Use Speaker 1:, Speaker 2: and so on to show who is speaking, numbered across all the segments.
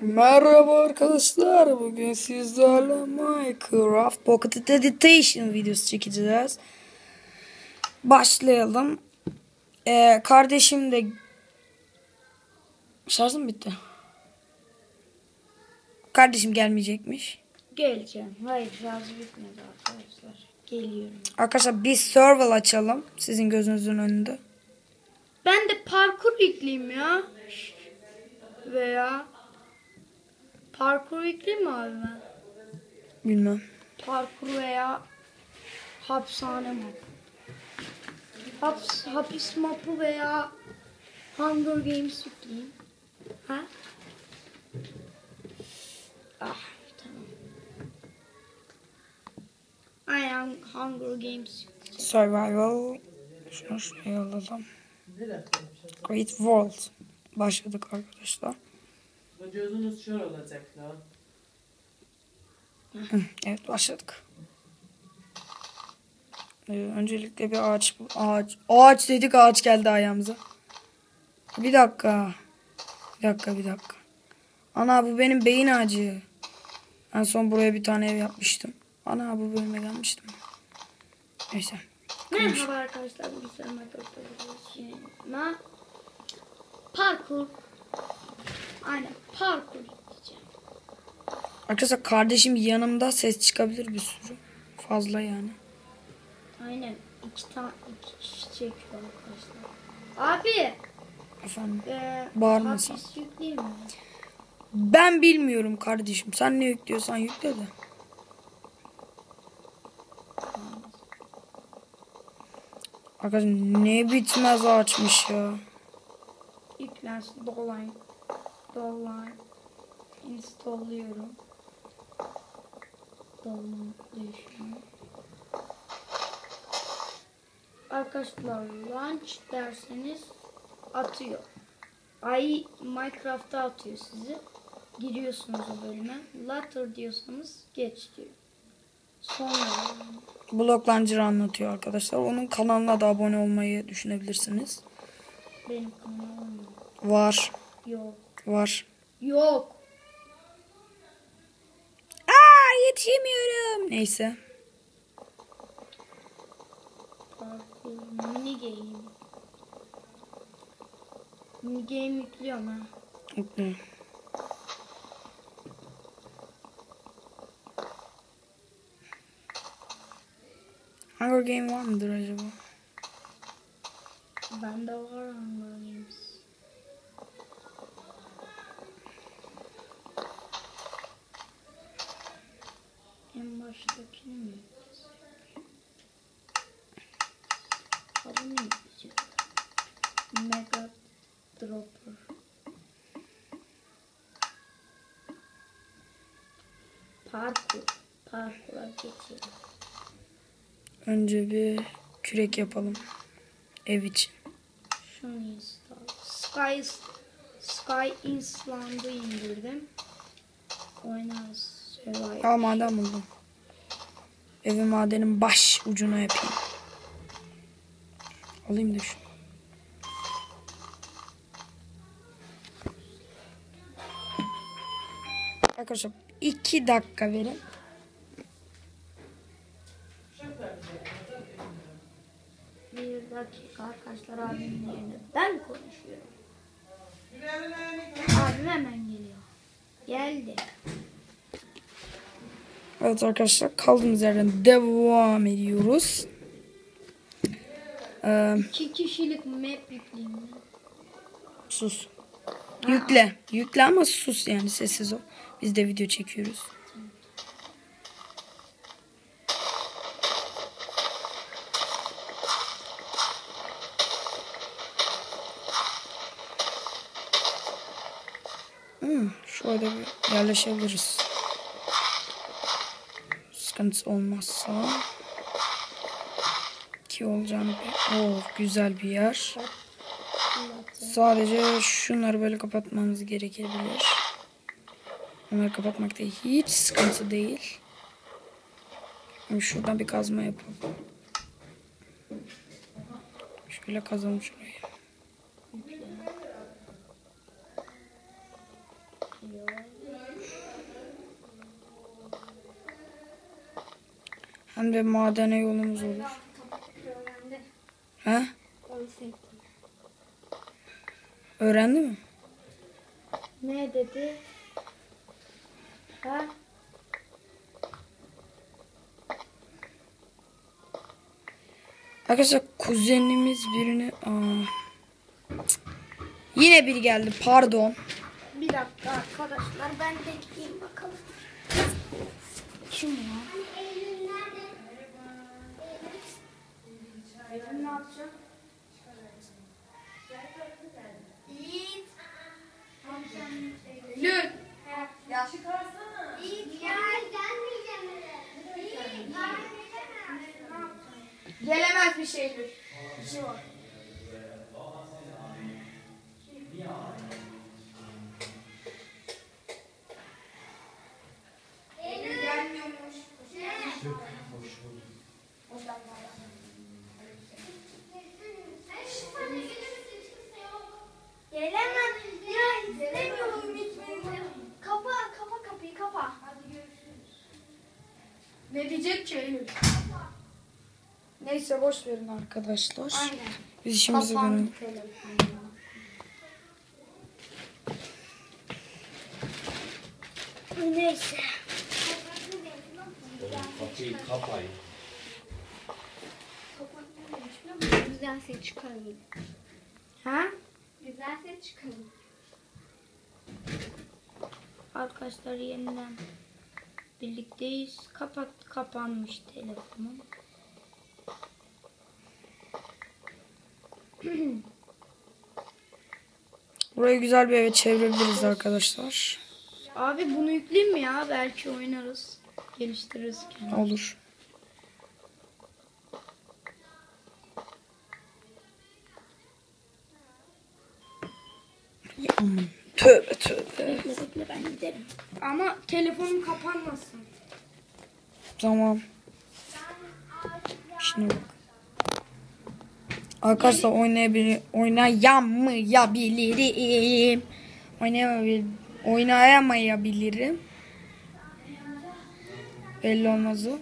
Speaker 1: Merhaba arkadaşlar. Bugün sizlerle Minecraft Pocket Edition videosu çekeceğiz. Başlayalım. Ee, kardeşim de şarjım bitti. Kardeşim gelmeyecekmiş.
Speaker 2: Geleceğim. Hayır şarjı bitmedi arkadaşlar. Geliyorum.
Speaker 1: Arkadaşlar biz survival açalım. Sizin gözünüzün önünde.
Speaker 2: Ben de parkur yükleyeyim ya. Veya parkur yükleyeyim mi abi ben?
Speaker 1: Bilmem.
Speaker 2: Parkur veya hapishane mapı. Haps, hapis mapı veya Hunger Games yükleyeyim. Ha? Ah tamam. Aynen Hunger Games yükleyeceğim.
Speaker 1: Survival. Şunu şuraya alalım. Great World. Başladık arkadaşlar.
Speaker 3: Gözünüz kör olacak lan.
Speaker 1: Evet başladık. Ee, öncelikle bir ağaç bu- ağaç ağaç dedik ağaç geldi ayağımıza. Bir dakika. Bir dakika bir dakika. Ana bu benim beyin ağacı. En son buraya bir tane ev yapmıştım. Ana bu bölüme gelmiştim. Neyse.
Speaker 2: Merhaba arkadaşlar. Bugün size oynuyoruz. Parkur. Aynen parkur.
Speaker 1: Arkadaşlar kardeşim yanımda ses çıkabilir bir sürü. Fazla yani.
Speaker 2: Aynen iki tane iki kişi çekiyor arkadaşlar. Abi.
Speaker 1: Efendim.
Speaker 2: E, yükleyeyim mi?
Speaker 1: Ben bilmiyorum kardeşim. Sen ne yüklüyorsan yükle de. Arkadaşlar ne bitmez ağaçmış ya.
Speaker 2: Yüklensin. Dolayın. Dolayın. Installıyorum. Dolayın. Değişiyor. Arkadaşlar launch derseniz atıyor. Ay Minecraft'ta atıyor sizi. Giriyorsunuz o bölüme. Later diyorsanız geç diyor. Sonra
Speaker 1: Blok Launcher anlatıyor arkadaşlar. Onun kanalına da abone olmayı düşünebilirsiniz.
Speaker 2: benim kanalım yok.
Speaker 1: Var.
Speaker 2: Yok.
Speaker 1: Var.
Speaker 2: Yok.
Speaker 1: Aa yetişemiyorum. Neyse.
Speaker 2: Mini game. Mini game yüklüyorum ha.
Speaker 1: Yükle. Hunger Game var mıdır acaba?
Speaker 2: Bende var Hunger Games. En baştakini mi yüklesek? Ha, Bunu yükleyeceğim. Mega Dropper. Parkur.
Speaker 1: Önce bir kürek yapalım. Ev için.
Speaker 2: Şunu install. Sky, Sky Island'ı indirdim. Survival.
Speaker 1: Aa maden buldum. Evi madenin baş ucuna yapayım. Alayım da şu. Arkadaşlar iki dakika verin.
Speaker 2: Bir dakika arkadaşlar abimin yerine ben konuşuyorum. Abim hemen geliyor. Geldi.
Speaker 1: Evet arkadaşlar kaldığımız yerden devam ediyoruz. Ee,
Speaker 2: İki kişilik map yükleyeyim ben.
Speaker 1: sus. Yükle. Yükle ama sus yani sessiz ol. Biz de video çekiyoruz. Hmm, şöyle bir yerleşebiliriz. Sıkıntı olmazsa. Ki olacağını bir... Oh, güzel bir yer. Sadece şunları böyle kapatmamız gerekebilir. Onları kapatmakta hiç sıkıntı değil. Şimdi şuradan bir kazma yapalım. Şöyle kazalım şurayı.
Speaker 2: diyor.
Speaker 1: Hem de madene yolumuz olur. He? Öğrendi mi?
Speaker 2: Ne dedi? Ha?
Speaker 1: Arkadaşlar kuzenimiz birini... Aa. Cık. Yine biri geldi pardon.
Speaker 2: Bir dakika arkadaşlar ben de gideyim bakalım. Kim ya? Ne yapacağım? Yiğit. Lüt. Ya çıkarsana. Yiğit gel. Gelmeyeceğim. Yiğit. Gelemez bir şey Lüt. Bir şey var. Ne diyecek ki Eylül?
Speaker 1: Neyse boş verin arkadaşlar.
Speaker 2: Aynen.
Speaker 1: Biz işimize dönelim.
Speaker 2: Neyse.
Speaker 4: Kapıyı kapayın.
Speaker 2: Güzel ses çıkarayım. Ha? Güzel ses çıkarayım. Arkadaşlar yeniden birlikteyiz. Kapat kapanmış telefonum.
Speaker 1: Burayı güzel bir eve çevirebiliriz arkadaşlar.
Speaker 2: Abi bunu yükleyeyim mi ya? Belki oynarız. Geliştiririz kendimizi.
Speaker 1: Olur. Ya aman. Tövbe tövbe.
Speaker 2: Bekle ben giderim. Ama telefonum kapanmasın.
Speaker 1: Tamam. Şimdi bak. Arkadaşlar oynayabilir, oynayamayabilirim. Oynayamayabilirim. Oynayamayabilirim. Belli olmaz o.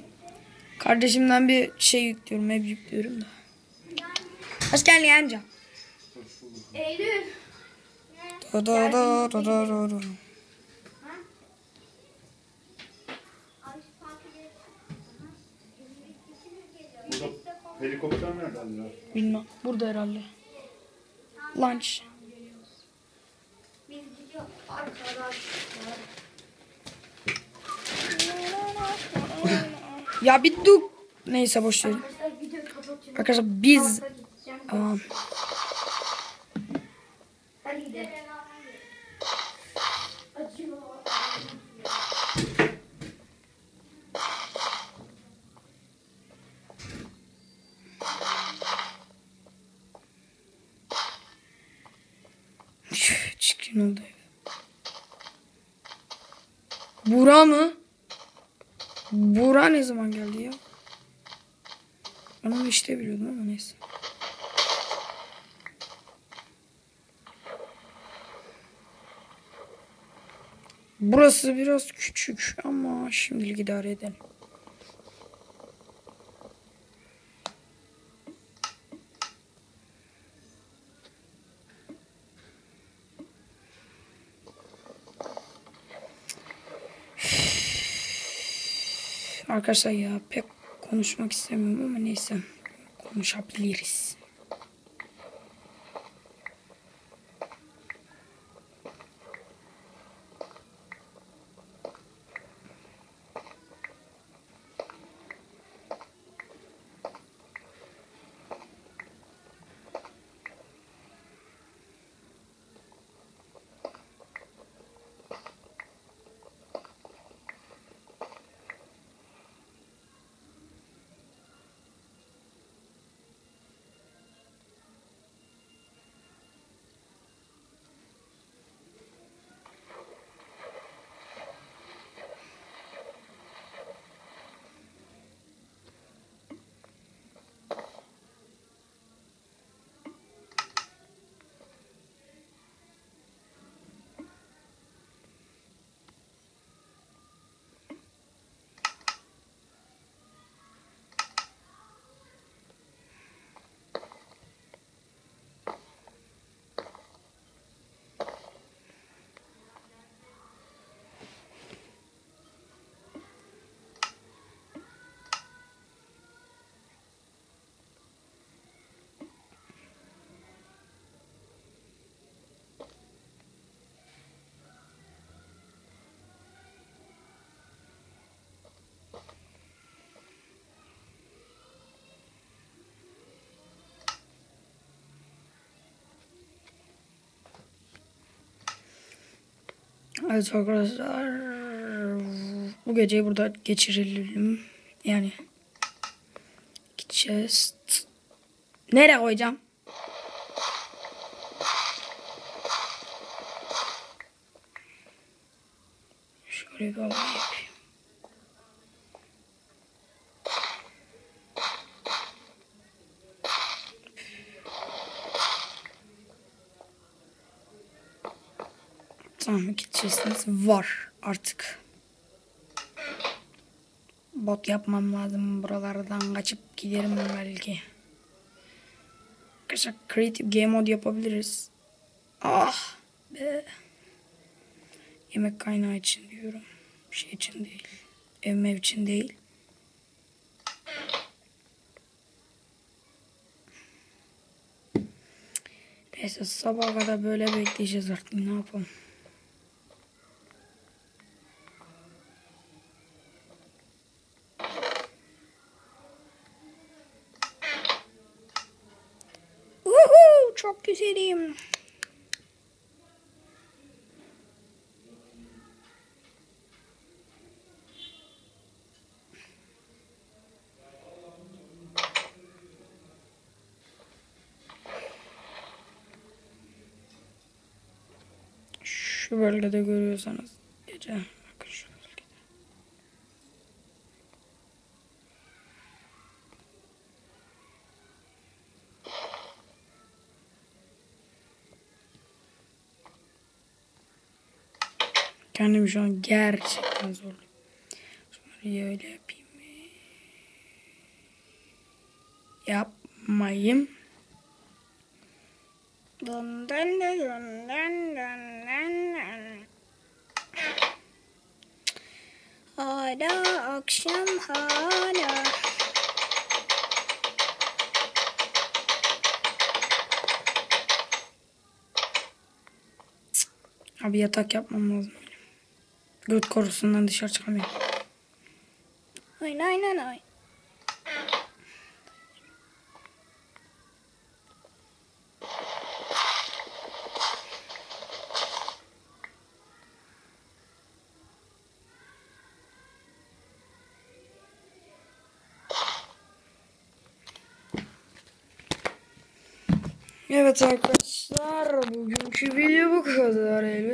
Speaker 1: Kardeşimden bir şey yüklüyorum, hep yüklüyorum da. Hoş geldin Yanca.
Speaker 2: Eylül.
Speaker 1: Da da da da da da da.
Speaker 4: Burada helikopter nereden?
Speaker 1: Bilmem. Burada herhalde. Lunch.
Speaker 2: Biz gidiyoruz arkadaşlar.
Speaker 1: Ya bir dur. Neyse boş verin.
Speaker 2: Arkadaşlar
Speaker 1: biz. Aa, Çirkin oldu. Bura mı? Bura ne zaman geldi ya? Onu işte biliyordum ama neyse. Burası biraz küçük ama şimdilik idare edelim. Arkadaşlar ya pek konuşmak istemiyorum ama neyse konuşabiliriz. Evet arkadaşlar. Bu geceyi burada geçirelim. Yani gideceğiz. Nereye koyacağım? Şöyle bir alayım Tamam gideceksiniz. Var artık. Bot yapmam lazım. Buralardan kaçıp giderim belki. Arkadaşlar creative game mode yapabiliriz. Ah be. Yemek kaynağı için diyorum. Bir şey için değil. Ev mev için değil. Neyse sabaha kadar böyle bekleyeceğiz artık ne yapalım. Çok güzelim. Şu bölgede görüyorsanız gece Kendimi şu an gerçekten zorluyorum. Şunları öyle yapayım. Yapmayayım. Dun dun dun dun dun dun. Hala akşam hala. Abi yatak yapmam lazım. Göt korusundan dışarı çıkamıyorum. Ay ay ay ay. Evet arkadaşlar bugünkü video bu kadar elbette.